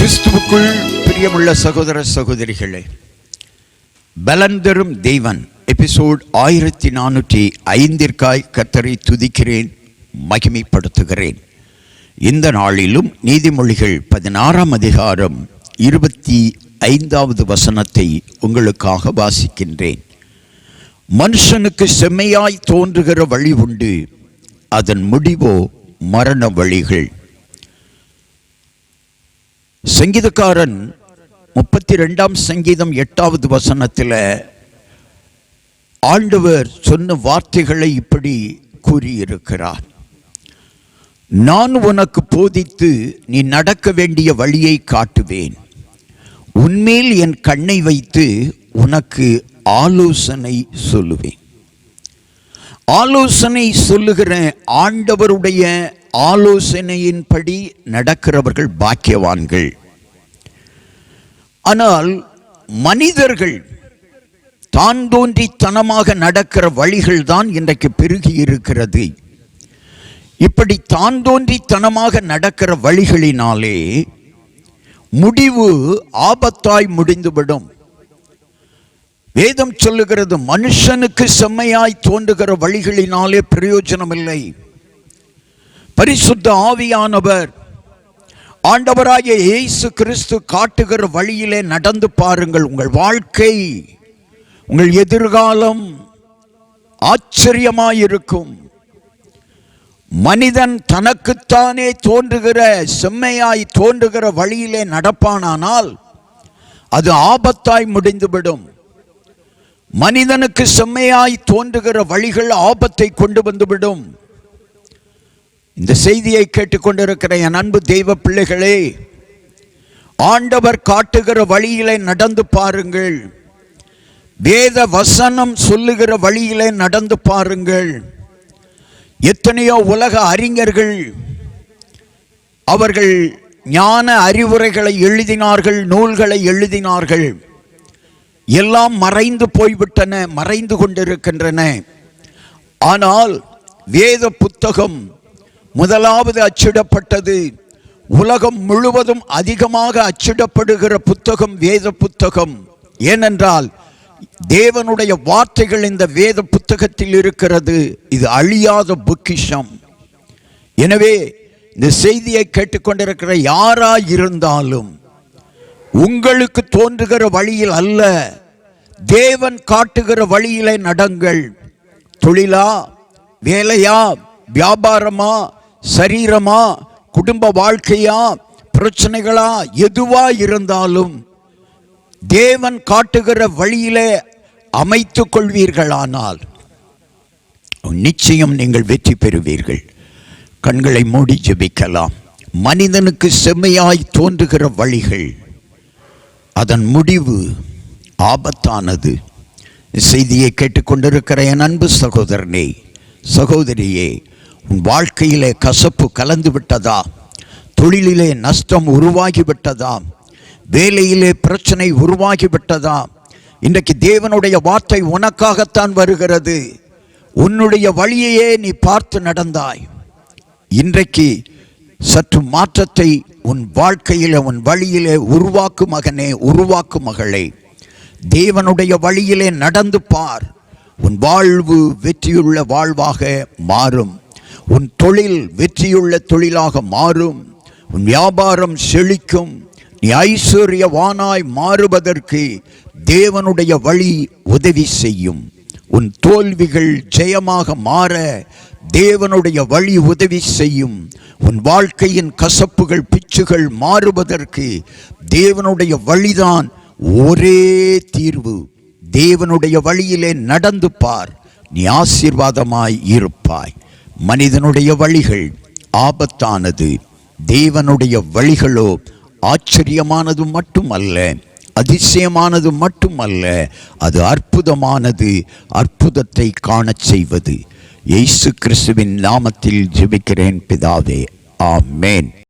கிறிஸ்துவுக்குள் பிரியமுள்ள சகோதர சகோதரிகளே பலந்தரும் தெய்வன் எபிசோட் ஆயிரத்தி நானூற்றி ஐந்திற்காய் கத்தரை துதிக்கிறேன் மகிமைப்படுத்துகிறேன். இந்த நாளிலும் நீதிமொழிகள் பதினாறாம் அதிகாரம் இருபத்தி ஐந்தாவது வசனத்தை உங்களுக்காக வாசிக்கின்றேன். மனுஷனுக்கு செம்மையாய் தோன்றுகிற வழி உண்டு அதன் முடிவோ மரண வழிகள். சங்கீதக்காரன் முப்பத்தி ரெண்டாம் சங்கீதம் எட்டாவது வசனத்தில் ஆண்டவர் சொன்ன வார்த்தைகளை இப்படி கூறியிருக்கிறார். நான் உனக்கு போதித்து நீ நடக்க வேண்டிய வழியை காட்டுவேன். உன்மேல் என் கண்ணை வைத்து உனக்கு ஆலோசனை சொல்லுவேன். ஆலோசனை சொல்லுகிற ஆண்டவருடைய ஆலோசனையின்படி நடக்கிறவர்கள் பாக்கியவான்கள். ஆனால் மனிதர்கள் தான் தோன்றித்தனமாக நடக்கிற வழிகள் தான் இன்றைக்கு பெருகி இருக்கிறது. இப்படி தான் தோன்றித்தனமாக நடக்கிற வழிகளினாலே முடிவு ஆபத்தாய் முடிந்துவிடும். வேதம் சொல்லுகிறது மனுஷனுக்கு செம்மையாய் தோன்றுகிற வழிகளினாலே பிரயோஜனமில்லை. பரிசுத்த ஆவியானவர். ஆண்டவராகிய இயேசு கிறிஸ்து காட்டுகிற வழியிலே நடந்து பாருங்கள் உங்கள் வாழ்க்கை. உங்கள் எதிர்காலம் ஆச்சரியமாயிருக்கும். மனிதன் தனக்குத்தானே தோன்றுகிற செம்மையாய் தோன்றுகிற வழியிலே நடப்பானானால் அது ஆபத்தாய் முடிந்துவிடும். மனிதனுக்கு செம்மையாய் தோன்றுகிற வழிகள் ஆபத்தை கொண்டு வந்துவிடும். இந்த செய்தியை கேட்டுக்கொண்டிருக்கிற என் அன்பு தெய்வ பிள்ளைகளே ஆண்டவர் காட்டுகிற வழியிலே நடந்து பாருங்கள். வேத வசனம் சொல்லுகிற வழியிலே நடந்து பாருங்கள். எத்தனையோ உலக அறிஞர்கள் அவர்கள் ஞான அறிவுரைகளை எழுதினார்கள் நூல்களை எழுதினார்கள். எல்லாம் மறைந்து போய்விட்டன மறைந்து கொண்டிருக்கின்றன. ஆனால் வேத புத்தகம் முதலாவது அச்சிடப்பட்டது. உலகம் முழுவதும் அதிகமாக அச்சிடப்படுகிற புத்தகம் வேத புத்தகம். ஏனென்றால் தேவனுடைய வார்த்தைகள் இந்த வேத புத்தகத்தில் இருக்கிறது. இது அழியாத பொக்கிஷம். எனவே இந்த செய்தியை கேட்டுக்கொண்டிருக்கிற யாராய் இருந்தாலும் உங்களுக்கு தோன்றுகிற வழியில் அல்ல. தேவன் காட்டுகிற வழியிலே நடங்கள். தொழிலா வேலையா வியாபாரமா சரீரமா குடும்ப வாழ்க்கையா பிரச்சனைகளா எதுவா இருந்தாலும் தேவன் காட்டுகிற வழியிலே அமைத்து கொள்வீர்களானால் நிச்சயம் நீங்கள் வெற்றி பெறுவீர்கள். கண்களை மூடி ஜெபிக்கலாம். மனிதனுக்கு செம்மையாய் தோன்றுகிற வழிகள் அதன் முடிவு ஆபத்தானது. செய்தியை கேட்டுக்கொண்டிருக்கிற என் அன்பு சகோதரனே சகோதரியே உன் வாழ்க்கையிலே கசப்பு கலந்து விட்டதா? தொழிலிலே நஷ்டம் உருவாகிவிட்டதா வேலையிலே பிரச்சனை உருவாகிவிட்டதா இன்றைக்கு தேவனுடைய வார்த்தை உனக்காகத்தான் வருகிறது. உன்னுடைய வழியையே நீ பார்த்து நடந்தாய். இன்றைக்கு சற்று மாற்றத்தை உன் வாழ்க்கையில் உன் வழியிலே உருவாக்கு மகனே உருவாக்கு மகளே. தேவனுடைய வழியிலே நடந்து பார். உன் வாழ்வு வெற்றியுள்ள வாழ்வாக மாறும். உன் தொழில் வெற்றியுள்ள தொழிலாக மாறும் உன் வியாபாரம் செழிக்கும் நீ ஐஸ்வர்யவானாய் மாறுவதற்கு தேவனுடைய வழி உதவி செய்யும். உன் தோல்விகள் ஜெயமாக மாற தேவனுடைய வழி உதவி செய்யும். உன் வாழ்க்கையின் கசப்புகள் பிச்சுகள் மாறுவதற்கு தேவனுடைய வழிதான் ஒரே தீர்வு. தேவனுடைய வழியிலே நடந்து பார் நீ ஆசீர்வாதமாய் இருப்பாய். மனிதனுடைய வழிகள் ஆபத்தானது தேவனுடைய வழிகளோ ஆச்சரியமானது மட்டுமல்ல அதிசயமானது மட்டுமல்ல அது அற்புதமானது அற்புதத்தை காணச் செய்வது. இயேசு கிறிஸ்துவின் நாமத்தில் ஜெபிக்கிறேன் பிதாவே. ஆமேன்.